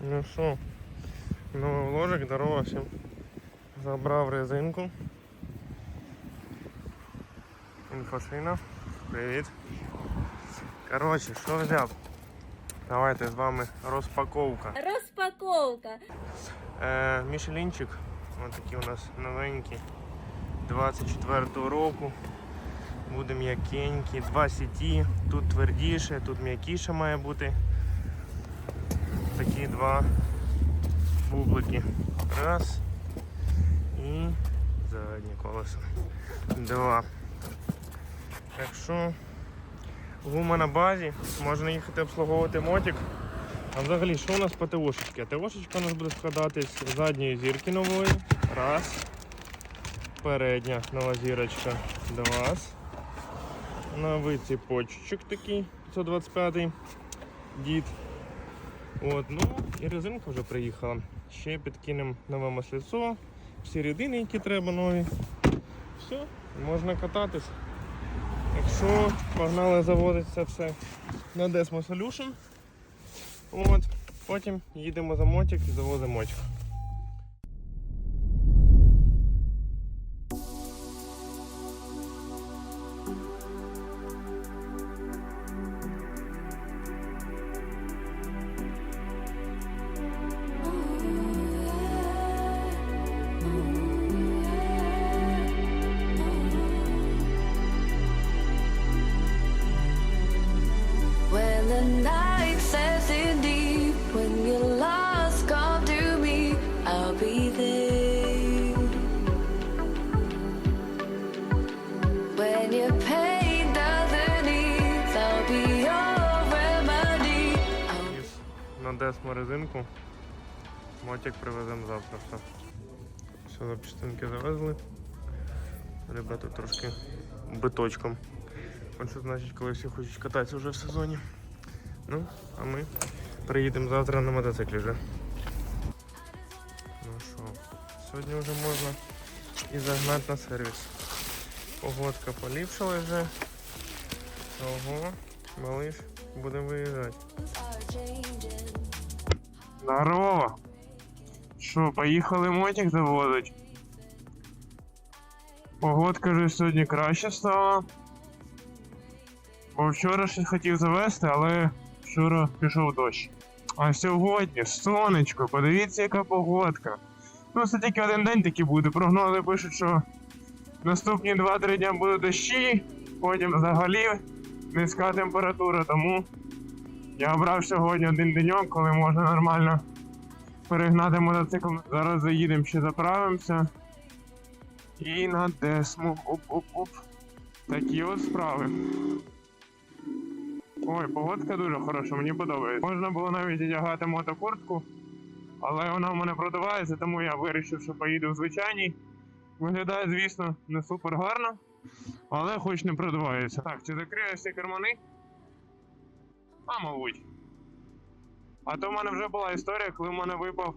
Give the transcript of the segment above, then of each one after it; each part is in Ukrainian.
Ну що, новий ложик, здорово всім. Забрав резинку. Інфошина. Привіт. Коротше, що взяв? Давайте з вами розпаковка. Розпаковка. Е, Мішелінчик. Ось такі у нас новенькі. 24 року. Буде м'якенькі. Два сіті. Тут твердіше, тут м'якіше має бути. Такі два бублики. Раз. І заднє колесо. Два. Так що гума на базі. Можна їхати обслуговувати мотик. А взагалі, що у нас по ТОшечці? ТОшечка у нас буде складатись з задньої зірки нової. Раз. Передня нова зірочка. Два. Новий ціпочечок такий 525 дід. От, ну і резинка вже приїхала. Ще підкинемо нове маслицо, всі рідини, які треба нові. Все, можна кататись. Якщо погнали заводиться все на Desmo Solution. От, потім їдемо за мотик і завозимо мотик. Десмо резинку. Мотик привеземо завтра. Все. Все, запчастинки завезли. Ребята трошки биточком. Що значить, коли всі хочуть кататися вже в сезоні. Ну, а ми приїдемо завтра на мотоциклі вже. Ну що, сьогодні вже можна і загнати на сервіс. Погодка поліпшила вже. Ого, малиш, будемо виїжджати. Здорово! Що, поїхали мотик завозить? Погодка вже сьогодні краще стала. Бо вчора ще хотів завести, але вчора пішов дощ. А сьогодні сонечко, подивіться, яка погодка. Ну, це тільки один день такий буде. Прогнози пишуть, що наступні 2-3 дня будуть дощі, потім взагалі низька температура, тому я обрав сьогодні один деньок, коли можна нормально перегнати мотоцикл. Зараз заїдемо ще заправимося. І на десму. Оп-оп-оп. Такі от справи. Ой, погодка дуже хороша, мені подобається. Можна було навіть одягати мотокуртку, але вона в мене продувається, тому я вирішив, що поїду в звичайній. Виглядає, звісно, не супер гарно, але хоч не продувається. Так, чи закрию всі кармани? А, мабуть. А то в мене вже була історія, коли в мене випав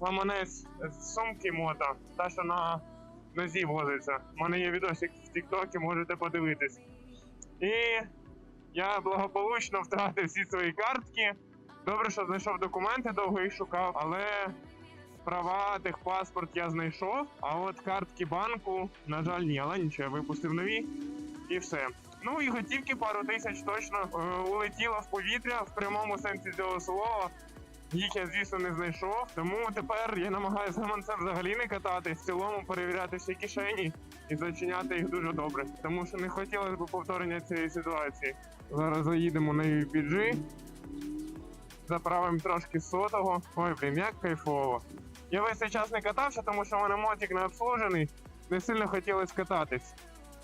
гаманець з сумки мото, та що на нозі возиться. У мене є відосик в Тіктокі, можете подивитись. І я благополучно втратив всі свої картки. Добре, що знайшов документи, довго їх шукав, але права, техпаспорт я знайшов, а от картки банку, на жаль, ні, але нічого, я випустив нові і все. Ну і готівки пару тисяч точно е, улетіло в повітря в прямому сенсі цього слова. Їх я, звісно, не знайшов. Тому тепер я намагаюся гаманцем взагалі не катати, в цілому перевіряти всі кишені і зачиняти їх дуже добре. Тому що не хотілося б повторення цієї ситуації. Зараз заїдемо на UPG, заправимо трошки сотого. Ой, блін, як кайфово. Я весь цей час не катався, тому що в мене мотик не обслужений. Не сильно хотілося кататись.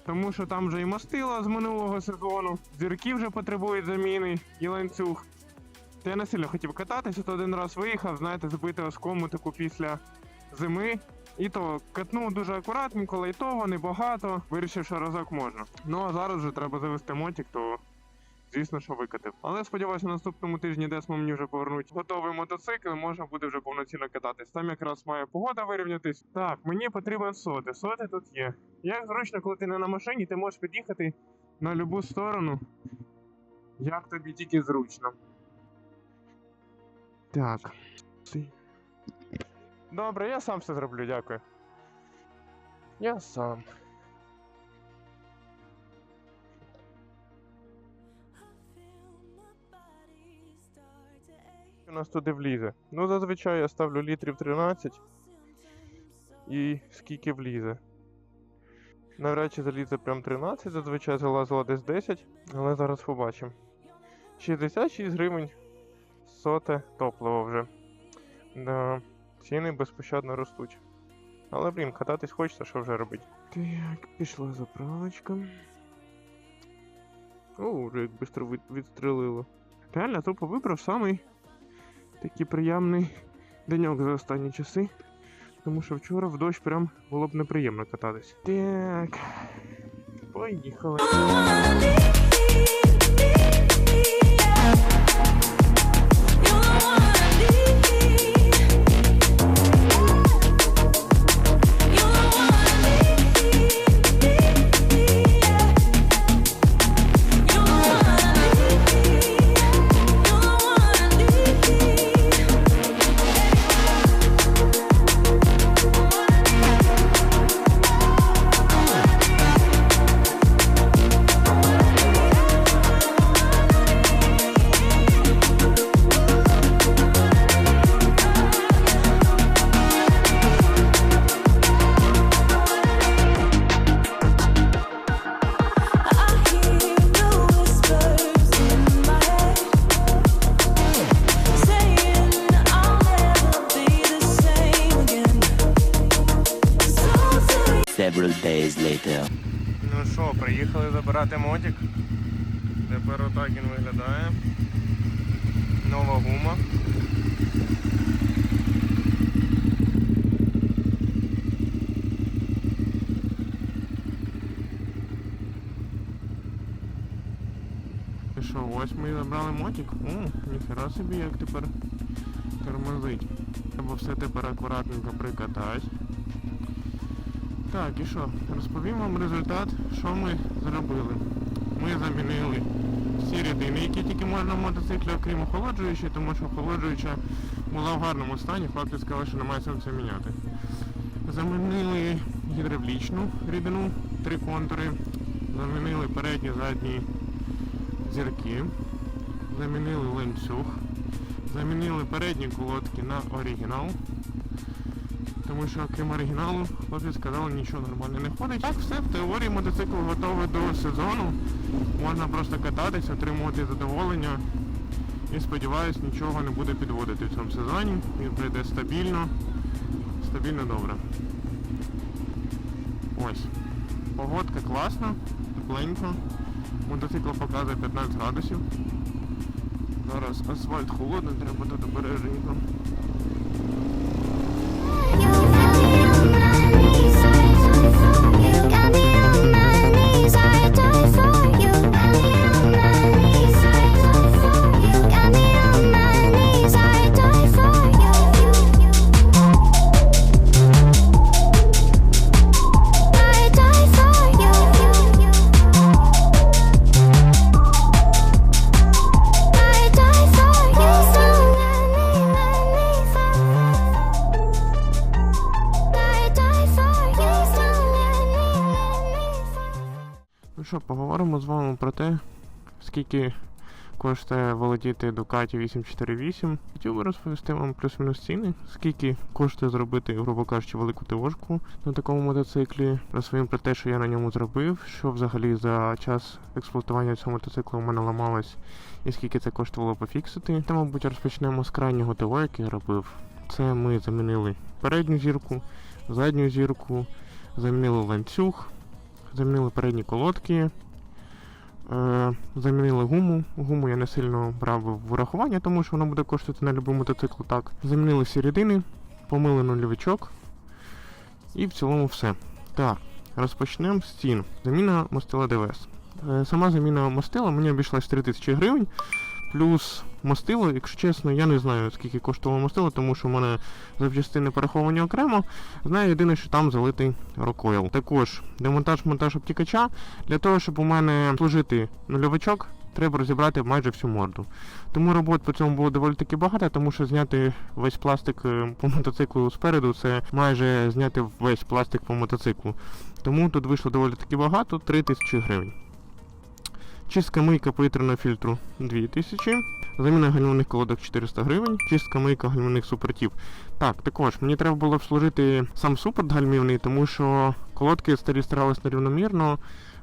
Тому що там вже і мастила з минулого сезону, зірки вже потребують заміни і ланцюг. Та я не сильно хотів кататися, то один раз виїхав, знаєте, збити оскому таку після зими. І то катнув дуже акуратненько, лайтово, небагато. Вирішив, що разок можна. Ну а зараз вже треба завести мотик, то звісно, що викатив. Але сподіваюся, на наступному тижні Десмо мені вже повернуть готовий мотоцикл, і можна буде вже повноцінно кататись. Там якраз має погода вирівнятись. Так, мені потрібен соти. Соти тут є. Як зручно, коли ти не на машині, ти можеш під'їхати на любу сторону. Як тобі тільки зручно. Так. Добре, я сам все зроблю, дякую. Я сам. Нас туди влізе. Ну, зазвичай я ставлю літрів 13. І скільки влізе. Навряд чи залізе прям 13, зазвичай залазило десь 10, але зараз побачимо. 66 гривень соте топливо вже. Да, ціни безпощадно ростуть. Але, блін, кататись хочеться, що вже робити. Так, пішла заправочка. О, вже як швидко відстрелило. Реально, тупо вибрав самий такий приємний деньок за останні часи. Тому що вчора в дощ прям було б неприємно кататись. Так. Поїхали. Days. Ну що, приїхали забирати мотик. Тепер отак він виглядає. Нова гума. І що, ось ми забрали мотик. О, ніхера собі як тепер тормозить. Треба все тепер акуратненько прикатати. Так, і що? Розповім вам результат, що ми зробили. Ми замінили всі рідини, які тільки можна в мотоциклі, окрім охолоджуючої, тому що охолоджуюча була в гарному стані, хлопці сказали, що немає сенсу міняти. Замінили гідравлічну рідину, три контури, замінили передні, задні зірки, замінили ланцюг, замінили передні колодки на оригінал. Тому що крім оригіналу, хлопці сказали, нічого нормально не ходить. Так, все, в теорії мотоцикл готовий до сезону. Можна просто кататись, отримувати задоволення. І сподіваюсь, нічого не буде підводити в цьому сезоні. Він пройде стабільно, стабільно добре. Ось. Погодка класна, тепленько. Мотоцикл показує 15 градусів. Зараз асфальт холодний, треба тут обережненько. Ну що, поговоримо з вами про те, скільки коштує володіти Ducati 848. Хотів би розповісти вам плюс-мінус ціни, скільки коштує зробити, грубо кажучи, велику ТОшку на такому мотоциклі. Розповім про те, що я на ньому зробив, що взагалі за час експлуатування цього мотоцикла у мене ламалось і скільки це коштувало пофіксити. Та, мабуть, розпочнемо з крайнього ТО, який я робив. Це ми замінили передню зірку, задню зірку, замінили ланцюг, замінили передні колодки, е, замінили гуму. Гуму я не сильно брав в врахування, тому що вона буде коштувати на будь-який мотоцикл так. Замінили всі рідини, помили нульовичок. І в цілому все. Так, розпочнемо з цін. Заміна мастила ДВС. Е, Сама заміна мастила мені обійшлась 3000 гривень. Плюс мастило, якщо чесно, я не знаю, скільки коштувало мастило, тому що в мене запчастини пораховані окремо. Знаю єдине, що там залитий рокойл. Також демонтаж монтаж обтікача. Для того, щоб у мене служити нульовичок, треба розібрати майже всю морду. Тому робот по цьому було доволі таки багато, тому що зняти весь пластик е, по мотоциклу спереду це майже зняти весь пластик по мотоциклу. Тому тут вийшло доволі таки багато 3000 гривень. Чистка мийка повітряного фільтру 2000. Заміна гальмівних колодок 400 гривень. Чистка мийка гальмівних супортів. Так, також мені треба було обслужити сам супорт гальмівний, тому що колодки старі старались нерівномірно.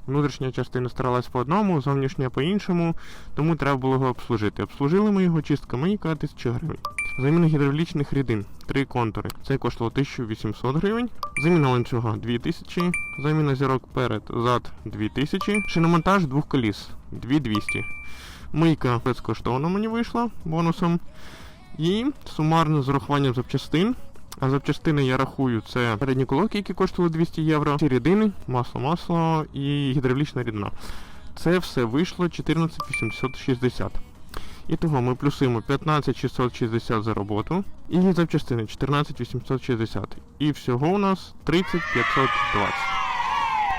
Внутрішня частина старалась по одному, зовнішня по іншому, тому треба було його обслужити. Обслужили ми його, чистка мийка 1000 гривень. Заміна гідравлічних рідин, три контури. Це коштувало 1800 гривень. Заміна ланцюга 2000. Заміна зірок перед зад 2000. Шиномонтаж двох коліс 2200. Мийка безкоштовно мені вийшла бонусом. І сумарно з урахуванням запчастин. А запчастини я рахую, це передні колодки, які коштували 200 євро, ці рідини, масло, масло і гідравлічна рідина. Це все вийшло 14860. І того ми плюсуємо 15660 за роботу і запчастини 14860. І всього у нас 30520.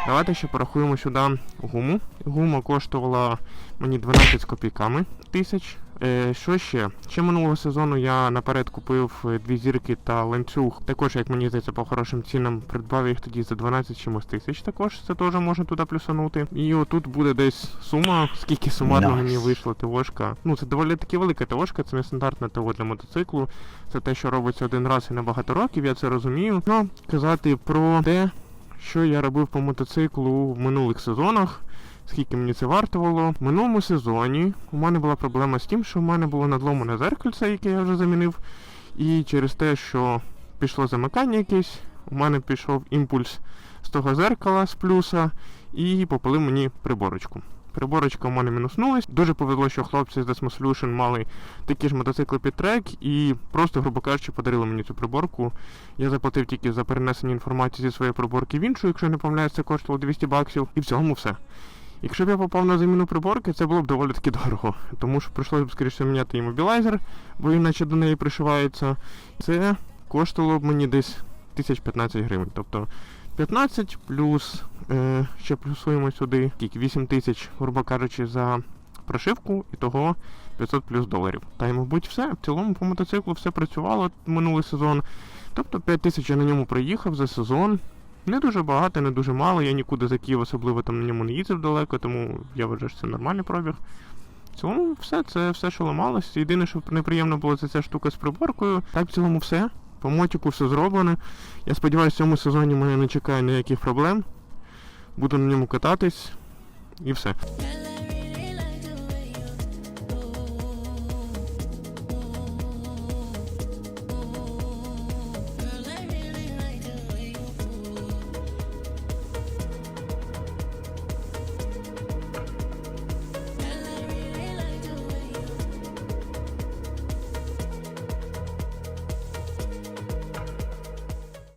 Давайте ще порахуємо сюди гуму. Гума коштувала мені 12 з копійками тисяч. Е, що ще? Ще минулого сезону я наперед купив е, дві зірки та ланцюг. Також, як мені здається, по хорошим цінам придбав їх тоді за 12 чимось тисяч. Також це теж можна туди плюсанути. І отут буде десь сума, скільки сумарно Nice. мені вийшла ТОшка. Ну це доволі таки велика ТОшка, це не стандартна ТО для мотоциклу. Це те, що робиться один раз і на багато років, я це розумію. Ну, казати про те, що я робив по мотоциклу в минулих сезонах. Скільки мені це вартувало? В минулому сезоні у мене була проблема з тим, що в мене було надломане зеркальце, яке я вже замінив. І через те, що пішло замикання якесь, у мене пішов імпульс з того зеркала з плюса і попалив мені приборочку. Приборочка у мене мінуснулась. Дуже повезло, що хлопці з Desmo Solution мали такі ж мотоцикли під трек і просто, грубо кажучи, подарили мені цю приборку. Я заплатив тільки за перенесення інформації зі своєї приборки в іншу, якщо не помиляюсь, це коштувало 200 баксів. І в цьому все. Якщо б я попав на заміну приборки, це було б доволі таки дорого, тому що прийшлося б скоріше міняти і мобілайзер, бо іначе до неї пришивається. Це коштувало б мені десь 1015 гривень. Тобто 15 плюс е, ще плюсуємо сюди скільки, 8 тисяч, грубо кажучи, за прошивку і того 500 плюс доларів. Та й, мабуть, все. В цілому по мотоциклу все працювало минулий сезон. Тобто 5 тисяч я на ньому проїхав за сезон. Не дуже багато, не дуже мало. Я нікуди за Київ особливо там на ньому не їздив далеко, тому я вважаю, що це нормальний пробіг. В цілому все, це все, що ламалось. Єдине, що неприємно було, це ця штука з приборкою. Так, в цілому все. По мотику все зроблено. Я сподіваюся, в цьому сезоні мене не чекає ніяких проблем. Буду на ньому кататись і все.